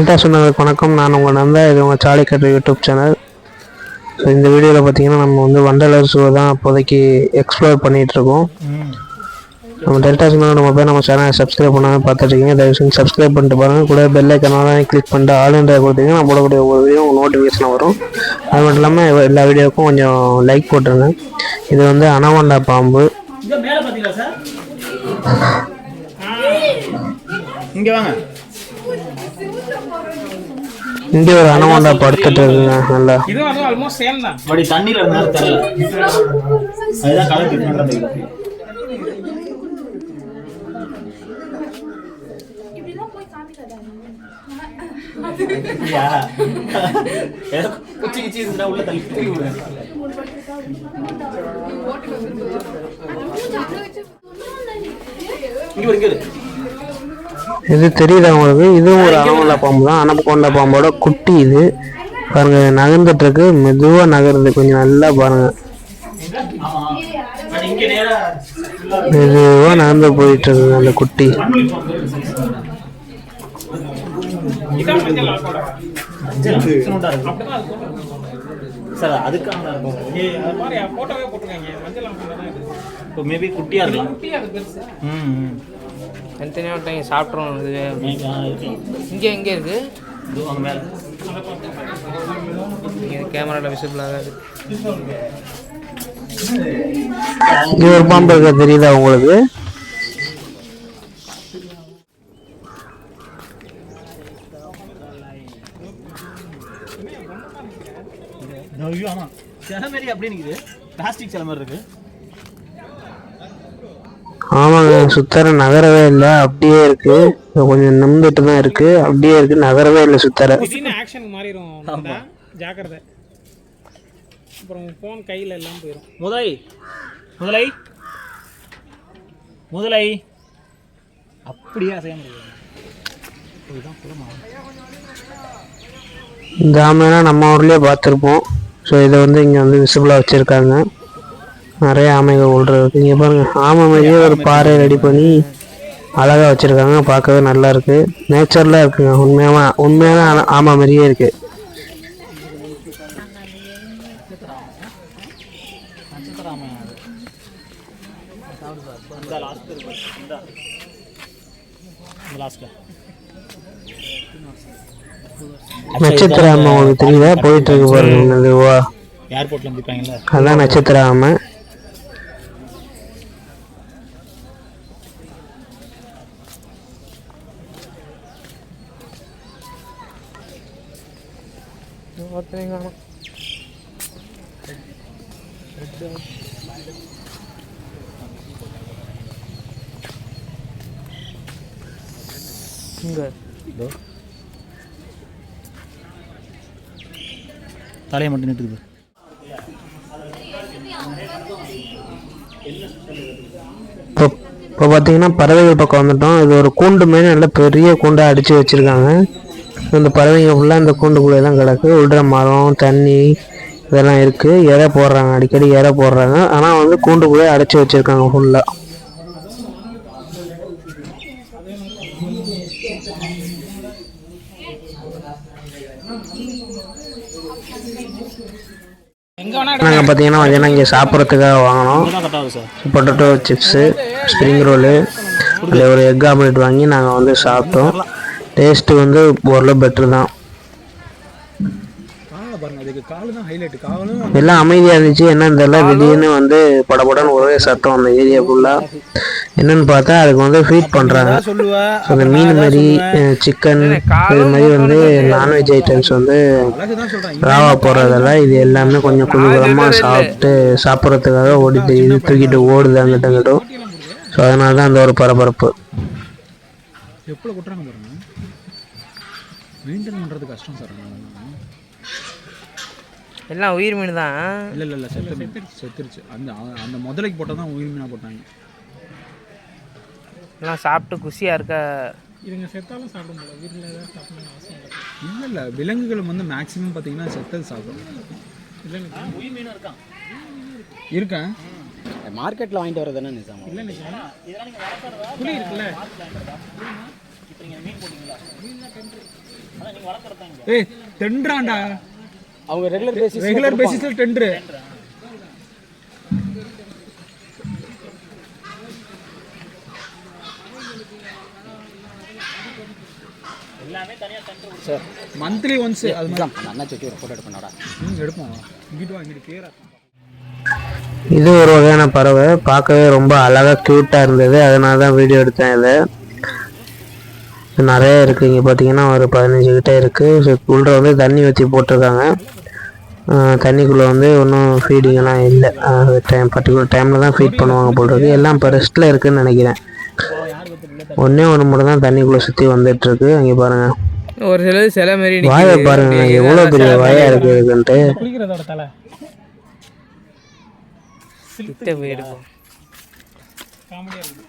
Delta சொன்னதுக்கு வணக்கம். நான் உங்கள் நந்தா இது உங்கள் சாலை கட்டு யூடியூப் சேனல். ஸோ இந்த வீடியோவில் பார்த்தீங்கன்னா நம்ம வந்து வண்டலர் ஷூவை தான் இப்போதைக்கு எக்ஸ்ப்ளோர் பண்ணிகிட்டு இருக்கோம். நம்ம டெல்டா நம்ம போய் நம்ம சேனலை சப்ஸ்கிரைப் பண்ணாமல் பார்த்துட்ருக்கீங்க தயவு செஞ்சு சப்ஸ்கிரைப் பண்ணிட்டு பாருங்கள் கூட பெல் ஐக்கனால கிளிக் பண்ணிட்டு ஆல் இண்டியா கொடுத்தீங்கன்னா நம்ம போடக்கூடிய ஒவ்வொரு வீடியோ நோட்டிஃபிகேஷன் வரும். அது மட்டும் இல்லாமல் எல்லா வீடியோவுக்கும் கொஞ்சம் லைக் போட்டுருங்க. இது வந்து அனவண்டா பாம்பு. இங்க மேல பாத்தீங்களா சார்? இங்க வாங்க. இங்கே ஒரு அனவண்டா படுத்துட்டு இருக்குங்க நல்லா. இதுவும் அதுவும் ஆல்மோஸ்ட் சேம் தான். அப்படி தண்ணியில இருந்தாலும் தெரியல அதுதான் கலர் டிஃப்ரெண்டா இருந்தா விடுங்க. இங்க ஒரு. இது தெரியுதா உங்களுக்கு? இதுவும் ஒரு அனகொண்டா பாம்பு தான். அனகொண்டா பாம்போட குட்டி இது. பாருங்க நகர்ந்துட்டு இருக்கு மெதுவா நகருது. கொஞ்சம் நல்லா பாருங்க. மெதுவா நகர்ந்து போயிட்டு இருக்கு அந்த குட்டி. சார் அதுக்கான இப்போ மேபி குட்டியா இருக்கலாம். தனித்தனியாக விட்டாங்க சாப்பிட்றோம் இது. இங்கே எங்கே இருக்குது இதோ அங்க மேல. இங்கே கேமராவில் விசிபிள் ஆகாது. இங்க ஒரு பாம்பு இருக்க தெரியுதா உங்களுக்கு? ஐயோ சில அப்படியே பிளாஸ்டிக் சில மாதிரி இருக்கு. ஆமாங்க சுத்தர நகரவே இல்லை அப்படியே இருக்கு. கொஞ்சம் நிமிந்துட்டு தான் இருக்கு. அப்படியே இருக்கு நகரவே இல்லை சுத்தர திடீர்னு ஆக்ஷன் மாறிடும். ஜாக்கிரதை. அப்புறம் ஃபோன் கையில் எல்லாம் போயிடும் முதலை முதலை. முதலை. அப்படியே அசைய முடியாது. இந்த ஆமைனா நம்ம ஊர்லயே பார்த்துருப்போம். ஸோ இதை வந்து இங்கே வந்து விசிபிளாக வச்சுருக்காங்க. நிறைய ஆமைகள் உள்றது இங்கே பாருங்க ஆமை மாதிரியே ஒரு பாறை ரெடி பண்ணி அழகாக வச்சுருக்காங்க. பார்க்கவே நல்லா இருக்கு. நேச்சரில் இருக்குங்க. உண்மையான உண்மையான ஆமை மாதிரியே இருக்கு. நட்சத்திராம இந்த லாஸ்ட் இருக்கு இந்த இந்த லாஸ்ட்ல நட்சத்திர ஆமை உங்களுக்கு தெரியுதா போயிட்டு இருக்கு பாருங்க அதான் நட்சத்திர ஆமை. ஒருத்தனையும் காணோம் இங்கே தலையை மட்டும் நிட்டுக்குது. இப்போ இப்போ பார்த்தீங்கன்னா பறவைகள் பக்கம் வந்துட்டோம். இது ஒரு கூண்டு மாரி நல்ல பெரிய கூண்டை அடித்து வச்சுருக்காங்க. இந்த பறவைங்க ஃபுல்லாக இந்த கூண்டுக்குள்ளே தான் கிடக்கு. உள்ள மரம் தண்ணி இதெல்லாம் இருக்குது இறை போடுறாங்க. அடிக்கடி இறை போடுறாங்க. ஆனால் வந்து கூண்டுக்குள்ளே அடைச்சி வச்சுருக்காங்க ஃபுல்லாக நாங்கள் பார்த்தீங்கன்னா இங்கே சாப்பிட்றதுக்காக வாங்கினோம். பொட்டேட்டோ சிப்ஸு ஸ்ப்ரிங் ரோலு அதில் ஒரு எக் ஆம்லேட் வாங்கி நாங்கள் வந்து சாப்பிட்டோம். டேஸ்ட்டு வந்து ஓரளவு பெட்ரு தான். பாருங்க அதுக்கு காலு தான் ஹைலைட் காலும் எல்லாம் அமைதியாக இருந்துச்சு. என்னன்னு தெரியல திடீர்னு வந்து படபடன்னு ஒரே சத்தம் அந்த ஏரியா ஃபுல்லாக என்னன்னு பார்த்தா அதுக்கு வந்து ஃபீட் பண்ணுறாங்க அந்த மீன் மாதிரி சிக்கன் இது மாதிரி வந்து நான்வெஜ் ஐட்டம்ஸ் வந்து ராவா போடுறதெல்லாம் இது எல்லாமே கொஞ்சம் குதூகலமாக சாப்பிட்டு சாப்பிட்றதுக்காக ஓடி தெரியுது தூக்கிட்டு ஓடுது அங்கிட்ட அங்கிட்டும். ஸோ அதனால தான் அந்த ஒரு பரபரப்பு. எப்போ கொட்டுறாங்க பாருங்க. மெயின்டைன் பண்றது கஷ்டம் சார். எல்லாம் உயிர் மீன் தான். இல்ல இல்ல இல்ல செத்து செத்துருச்சு. அந்த அந்த முதலைக்கு போட்டால் தான் உயிர் மீனா போட்டாங்க. எல்லாம் சாப்பிட்டு குஷியாக இருக்க. இதுங்க செத்தாலும் சாப்பிட முடியல. வீட்டில் ஏதாவது சாப்பிடணும்னு அவசியம் இல்லை. இல்ல இல்ல விலங்குகள் வந்து மேக்ஸிமம் பார்த்தீங்கன்னா செத்தது சாப்பிடும். உயிர் மீன் இருக்கான். மார்க்கெட்டில் வாங்கிட்டு வரது தானே நிஜம்? இல்லை புளி இருக்குல்ல. இப்போ நீங்கள் மீன் போட்டிங்களா? ஏய் டென்றாண்டா அவங்க ரெகுலர் பேசிஸ் ரெகுலர் பேசிஸில் டென்ட்ரு சார் மந்த்லி ஒன்ஸ் அது மாதிரி. அண்ணா செட்டி ஒரு ஃபோட்டோ எடுப்பேன்டா ம், எடுப்போம். இங்கிட்டு வா இங்கிட்டு கிளியரா இது ஒரு வகையான பறவை. பார்க்கவே ரொம்ப அழகாக க்யூட்டாக இருந்தது. அதனால தான் வீடியோ எடுத்தேன் இது. நிறைய இருக்குது இங்கே பார்த்தீங்கன்னா ஒரு பதினஞ்சு கிட்ட இருக்குது உள்ள வந்து தண்ணி ஊற்றி போட்டிருக்காங்க. தண்ணிக்குள்ளே வந்து ஒன்றும் ஃபீடிங்கெல்லாம் இல்லை. டைம் பர்டிகுலர் டைமில் தான் ஃபீட் பண்ணுவாங்க போல் இருக்கு. எல்லாம் இப்போ ரெஸ்ட்டில் இருக்குன்னு நினைக்கிறேன். ஒன்றே ஒன்று மட்டும் தான் தண்ணிக்குள்ளே சுற்றி வந்துட்டுருக்கு அங்கே பாருங்கள் ஒரு சில மாதிரி நிக்குது. வாயை பாருங்க. எவ்வளோ பெரிய சில வாயா இருக்கு இதுன்ட்டு கிட்ட காமெடியாக இருக்குது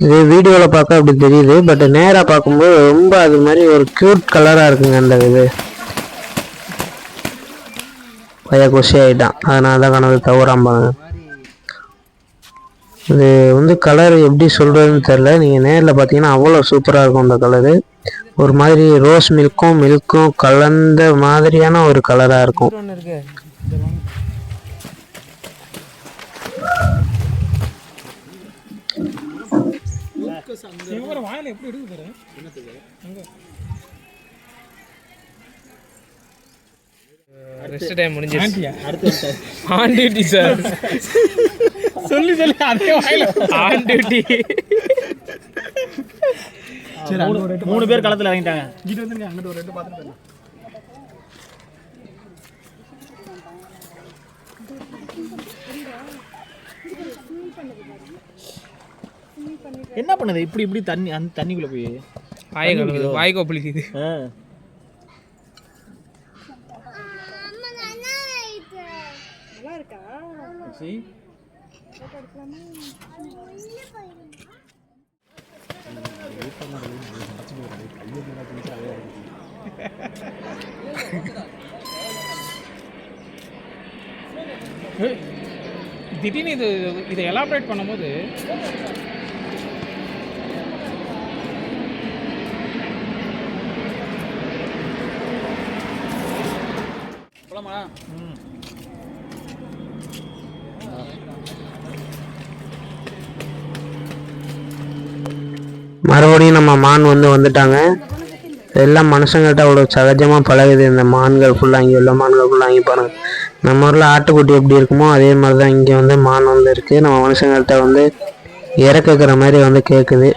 இது வீடியோவில் பார்க்க அப்படி தெரியுது பட் நேராக பார்க்கும்போது ரொம்ப அது மாதிரி ஒரு க்யூட் கலராக இருக்குங்க அந்த இது. பையன் குஷி ஆகிட்டான் அதனால தான் கனவு தவறாம இது வந்து கலர் எப்படி சொல்கிறதுன்னு தெரில நீங்கள் நேரில் பார்த்தீங்கன்னா அவ்வளோ சூப்பராக இருக்கும் அந்த கலரு ஒரு மாதிரி ரோஸ் மில்க்கும் மில்க்கும் கலந்த மாதிரியான ஒரு கலராக இருக்கும். ஒன்று இருக்கு இவர வாயில எப்படி எடுக்க போகிறேன் அங்கே. ரெஸ்ட் டைம் முடிஞ்சிருச்சு. ஆண்டியா. அடுத்து ஆன் டியூட்டி சார் சொல்லி சொல்லி அதே வாயில. ஆன் டியூட்டி மூணு பேர் களத்தில் இறங்கிட்டாங்க. இங்கிட்டு வந்து அங்கிட்டு ஒரு ரெண்டு பார்த்துட்டு என்ன பண்ணுது? இப்படி இப்படி தண்ணி அந்த தண்ணிக்குள்ளே போய் வாய் கழுவுது. வாய் கொப்பளிக்குது. திடீர்னு இது இதை எலாபரேட் பண்ணும்போது மறுபடியும் நம்ம மான் வந்து வந்துட்டாங்க. எல்லாம் மனுஷங்கள்ட்ட அவ்வளோ சகஜமாக பழகுது. இந்த மான்கள் ஃபுல்லாக இங்கே உள்ள மான்கள் ஃபுல்லாக இங்கே பாருங்கள் நம்ம ஊரில் ஆட்டுக்குட்டி எப்படி இருக்குமோ அதே மாதிரி தான் இங்கே வந்து மான் வந்து இருக்குது நம்ம மனுஷங்கள்ட்ட வந்து இறக்குற மாதிரி வந்து கேட்குது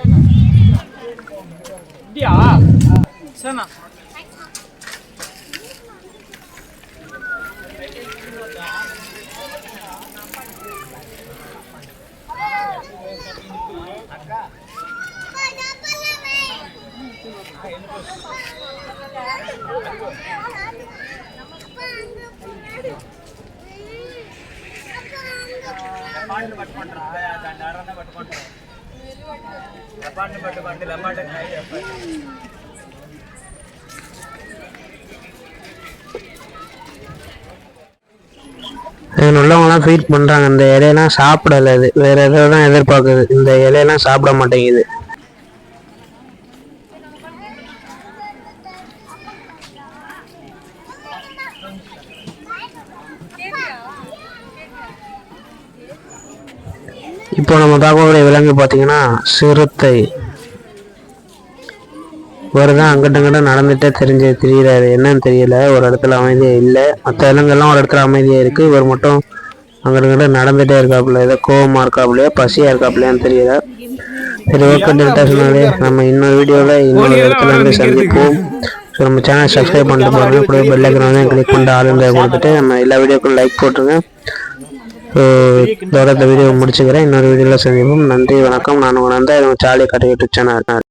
இதில் உள்ளவங்கலாம் ஃபீட் பண்ணுறாங்க இந்த இலையெல்லாம் சாப்பிடல. இது வேற எதாவது தான் எதிர்பார்க்குது. இந்த இலையெல்லாம் சாப்பிட மாட்டேங்குது. இப்போ நம்ம பார்க்கக்கூடிய விலங்கு பார்த்தீங்கன்னா சிறுத்தை. இவர் தான் அங்கிட்ட அங்கிட்ட நடந்துட்டே தெரிஞ்சு தெரிகிறாரு என்னன்னு தெரியல. ஒரு இடத்துல அமைதியாக இல்லை. மற்ற விலங்கெல்லாம் ஒரு இடத்துல அமைதியாக இருக்குது இவர் மட்டும் அங்கிட்ட அங்கிட்ட நடந்துகிட்டே இருக்காப்புல. ஏதோ கோபமாக இருக்காப்புலையா பசியாக இருக்காப்புலையான்னு தெரியல. சரி ஓகே சொன்னாலே நம்ம இன்னொரு வீடியோவில் இன்னொரு இடத்துல வந்து சந்திப்போம். ஸோ நம்ம சேனல் சப்ஸ்கிரைப் பண்ணிட்டு பாருங்க. கூட பெல் ஐக்கன் வந்து கிளிக் பண்ணிட்டு ஆளுங்க கொடுத்துட்டு நம்ம எல்லா வீடியோக்கும் லைக் போட்டுருங்க. இதோட இந்த வீடியோ முடிச்சுக்கிறேன். இன்னொரு வீடியோவில் சந்திப்போம். நன்றி வணக்கம். நான் உணர்ந்த ஜாலியாக கட்டு யூடியூப் சேனல்.